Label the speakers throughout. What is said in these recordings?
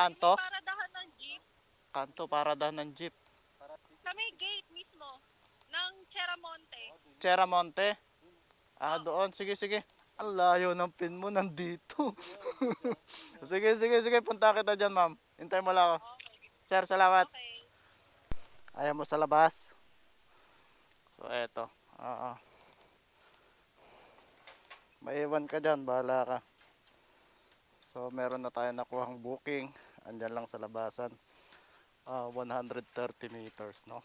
Speaker 1: kanto?
Speaker 2: Paradahan ng jeep.
Speaker 1: Kanto, paradahan ng jeep.
Speaker 2: Sa may gate mismo. Ng Cheramonte.
Speaker 1: Cheramonte? Ah, doon. Sige, sige. Ang layo ng pin mo, nandito. sige, sige, sige. Punta kita dyan, ma'am. Hintay mo lang ako. Sir, salamat.
Speaker 2: Okay.
Speaker 1: Ayaw mo sa labas. So, eto. Oo. Maiwan ka dyan, bahala ka. So, meron na tayo nakuhang booking. Andyan lang sa labasan. Ah, 130 meters, no?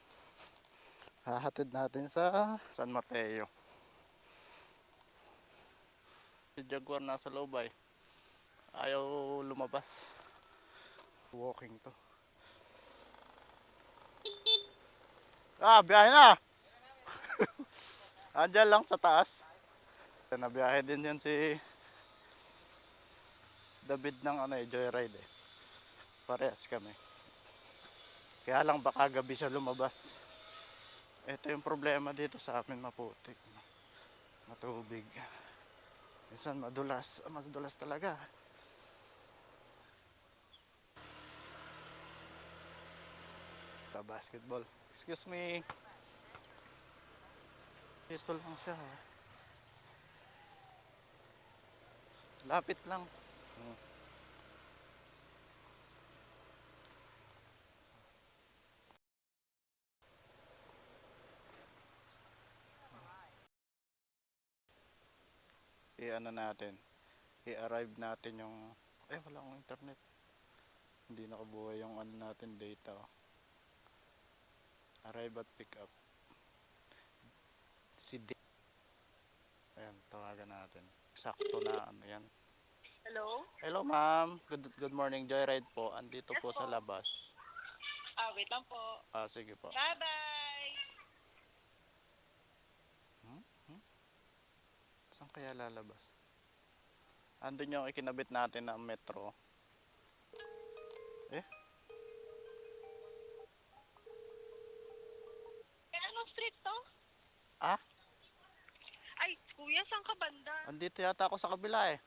Speaker 1: Hahatid natin sa San Mateo. Si Jaguar nasa loob ay. Ayaw lumabas. Walking to. Ah, biyahe na. Andyan lang sa taas. Nabiyahe din yan si David ng ano eh, joyride eh. Parehas kami. Kaya lang baka gabi siya lumabas. Ito yung problema dito sa amin maputik. Matubig. Minsan madulas. Mas dulas talaga. Sa basketball. Excuse me. Ito lang siya. Lapit lang. Hmm. I-ano natin i-arrive natin yung eh wala akong internet hindi nakabuhay yung ano natin data oh. arrive at pick up si D ayan tawagan natin sakto na ano yan
Speaker 2: Hello?
Speaker 1: hello ma'am good, good morning joyride po andito
Speaker 2: Yes
Speaker 1: po sa
Speaker 2: po.
Speaker 1: labas
Speaker 2: Ah, wait lang po.
Speaker 1: ah sige po
Speaker 2: Bye-bye!
Speaker 1: Saan kaya lalabas andun yung ikinabit natin na metro eh
Speaker 2: Eh, anong street to?
Speaker 1: ah
Speaker 2: Ay, kuya, saan ka banda?
Speaker 1: andito yata ako sa kabila eh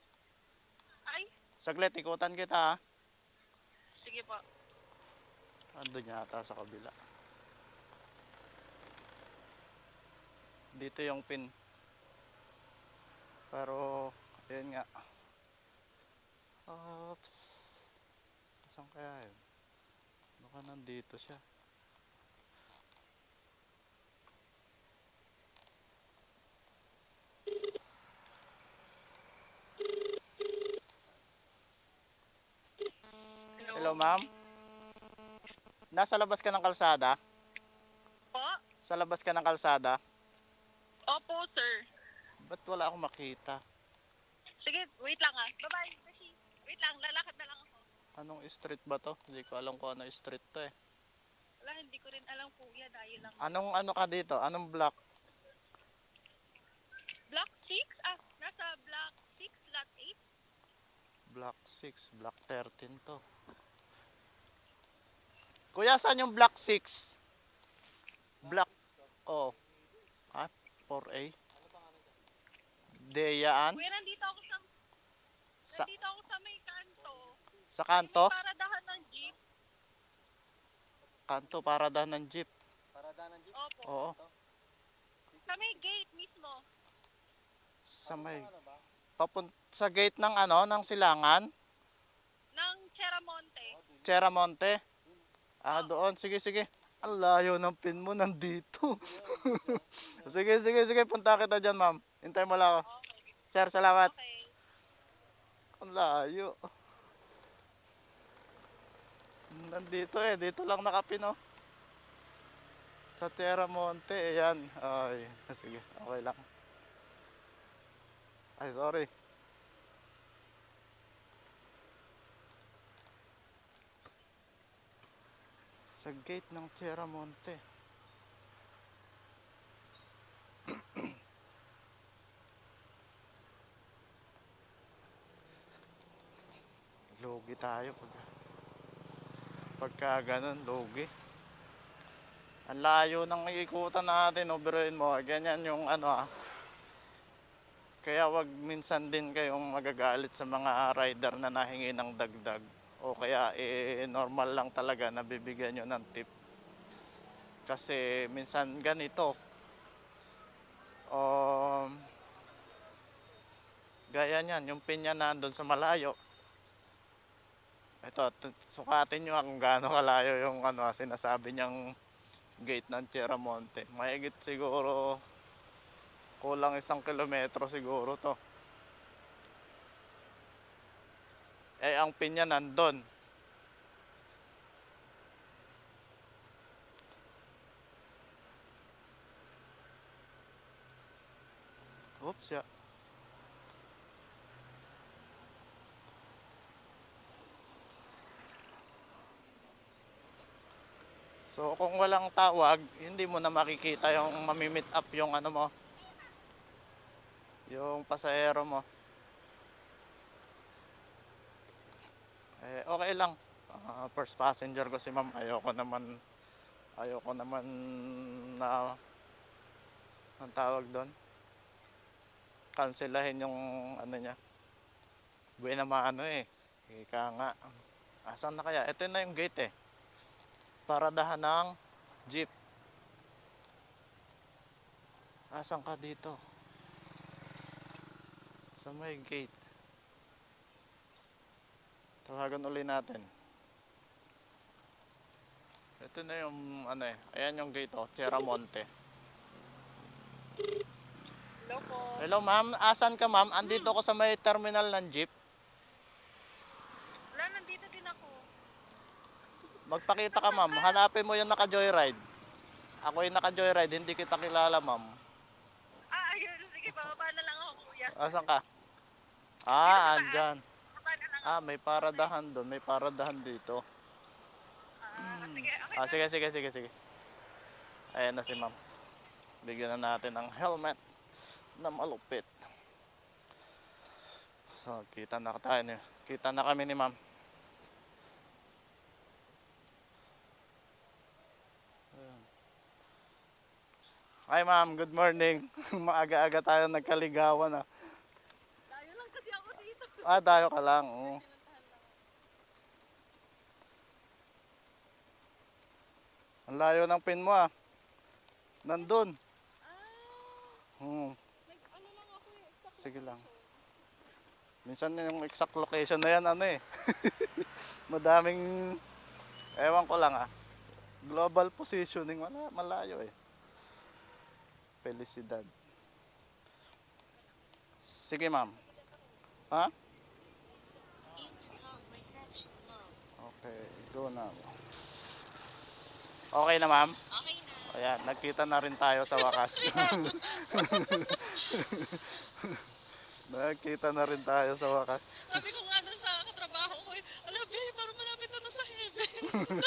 Speaker 2: Ay,
Speaker 1: Saglit, ikutan kita ha.
Speaker 2: sige po.
Speaker 1: Andun yata sa kabila. Dito yung pin. Pero, ayun nga. Oops. Saan kaya yun? Baka nandito siya. Hello, ma'am. Nasa labas ka ng kalsada?
Speaker 2: Po?
Speaker 1: Sa labas ka ng kalsada?
Speaker 2: Opo, sir.
Speaker 1: Ba't wala akong makita?
Speaker 2: Sige, wait lang ah. Bye-bye. Tashi. Wait lang, lalakad na lang ako.
Speaker 1: Anong street ba to? Hindi ko alam kung ano street to eh.
Speaker 2: Wala, hindi ko rin alam kuya dahil lang.
Speaker 1: Anong ano ka dito? Anong block?
Speaker 2: Block 6? Ah, nasa block 6, lot 8.
Speaker 1: Block 6, block 13 to. Kuya, saan yung block 6? Block, oh. Ah, 4A? Deyaan?
Speaker 2: Kuya, nandito ako sa,
Speaker 1: Sa,
Speaker 2: nandito ako sa may kanto.
Speaker 1: sa kanto?
Speaker 2: May paradahan ng jeep.
Speaker 1: Kanto, paradahan ng jeep.
Speaker 2: Opo.
Speaker 1: Oo.
Speaker 2: Sa may gate mismo.
Speaker 1: Sa may, papun sa gate ng ano, ng silangan?
Speaker 2: Ng Cheramonte.
Speaker 1: Cheramonte? Ah, doon. Sige, sige. Ang layo ng pin mo, nandito. sige, sige, sige. Punta kita dyan, ma'am. Hintay mo lang ako. Sir, salamat.
Speaker 2: Okay.
Speaker 1: Ang layo. Nandito eh. Dito lang nakapin, oh. Sa Cheramonte. Ayan. Ay, sige. Okay lang. Ay, sorry. Sa gate ng Cheramonte. Logi tayo pag pagka ganun, logi. Ang layo ng ikutan natin, overin mo. Ganyan yung ano ah. Kaya wag minsan din kayong magagalit sa mga rider na nahingi ng dagdag. O kaya eh, normal lang talaga na bibigyan nyo ng tip. Kasi minsan ganito. Um, gaya niyan, yung pinya na sa malayo. Ito, sukatin nyo kung gaano kalayo yung ano, sinasabi niyang gate ng Sierra Monte. Mahigit siguro kulang isang kilometro siguro to. Eh, ang pinya nandun. Oops, ya. So kung walang tawag, hindi mo na makikita yung mamimit up yung ano mo. Yung pasahero mo. Eh, okay lang. Ah, first passenger ko si ma'am. Ayoko naman, ayoko naman na, ang tawag doon, kanselahin yung ano niya. Buwi na maano eh. Ika nga. Asan na kaya? Ito na yung gate eh. Paradahan ng jeep. Asan ka dito? Sa may gate. Tawagan uli natin. Ito na yung ano eh. Ayan yung gate oh. Sierra Monte.
Speaker 2: Hello po.
Speaker 1: Hello ma'am. Asan ka ma'am? Andito ko sa may terminal ng jeep.
Speaker 2: Wala, nandito din ako.
Speaker 1: Magpakita ka ma'am. Hanapin mo yung naka-joyride. Ako yung naka-joyride. Hindi kita kilala ma'am.
Speaker 2: Ah, ayun. Sige, bababa na lang ako, kuya.
Speaker 1: Asan ka? Ah, andyan. Ah, may paradahan doon. May paradahan dito.
Speaker 2: Ah, sige, okay.
Speaker 1: Ah, sige, sige, sige, sige. Ayan na si ma'am. Bigyan na natin ng helmet na malupit. So, kita na tayo. ni- Kita na kami ni ma'am. Hi ma'am, good morning. Maaga-aga tayo nagkaligawan ah.
Speaker 2: Tayo lang kasi ako dito.
Speaker 1: Ah, dayo ka lang. oo. Ang layo ng pin mo ah. Nandun. Hmm,
Speaker 2: Nag, ano lang ako eh. Exact
Speaker 1: sige lang. Minsan yung exact location na yan ano eh. Madaming, ewan ko lang ah. Global positioning, wala, malayo eh. Felicidad. Sige ma'am. Ha? Okay, go na. Okay na ma'am?
Speaker 2: Okay na.
Speaker 1: Ayan, nagkita na rin tayo sa wakas. nagkita na rin tayo sa wakas.
Speaker 3: Sabi ko nga dun sa katrabaho ko, eh, ala, babe, parang malapit na sa heaven.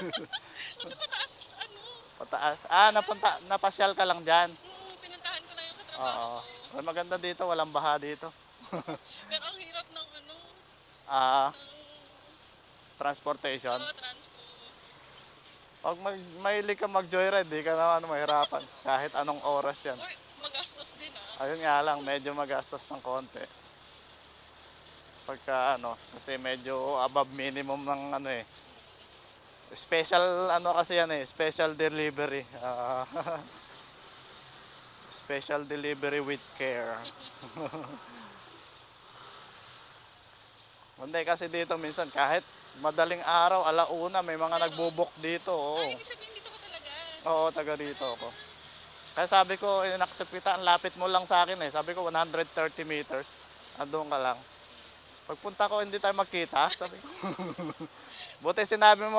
Speaker 3: Kasi pataas, ano,
Speaker 1: Pataas. Ah, napunta, napasyal ka lang dyan.
Speaker 3: oo, pinuntahan ko lang yung katrabaho
Speaker 1: Oo. Ay, maganda dito, walang baha dito.
Speaker 3: Pero ang hirap ng ano,
Speaker 1: Ah,
Speaker 3: ng
Speaker 1: transportation.
Speaker 3: uh, transpo.
Speaker 1: Pag mag, mahilig ka mag-joyride, di ka na ano, mahirapan. Kahit anong oras yan.
Speaker 3: Or magastos din ah.
Speaker 1: Ayun nga lang, medyo magastos ng konti. Pagka ano, kasi medyo above minimum ng ano eh. Special ano kasi yan eh, special delivery. Ah, special delivery with care. Hindi kasi dito minsan kahit madaling araw, alauna, may mga nagbubok dito. Oo.
Speaker 3: Ay, ibig sabihin dito ko talaga.
Speaker 1: Oo, taga dito ako. Kaya sabi ko, in-accept kita, ang lapit mo lang sa akin eh. Sabi ko, 130 meters. Andun ka lang. Pagpunta ko, hindi tayo magkita. Sabi ko, buti sinabi mo,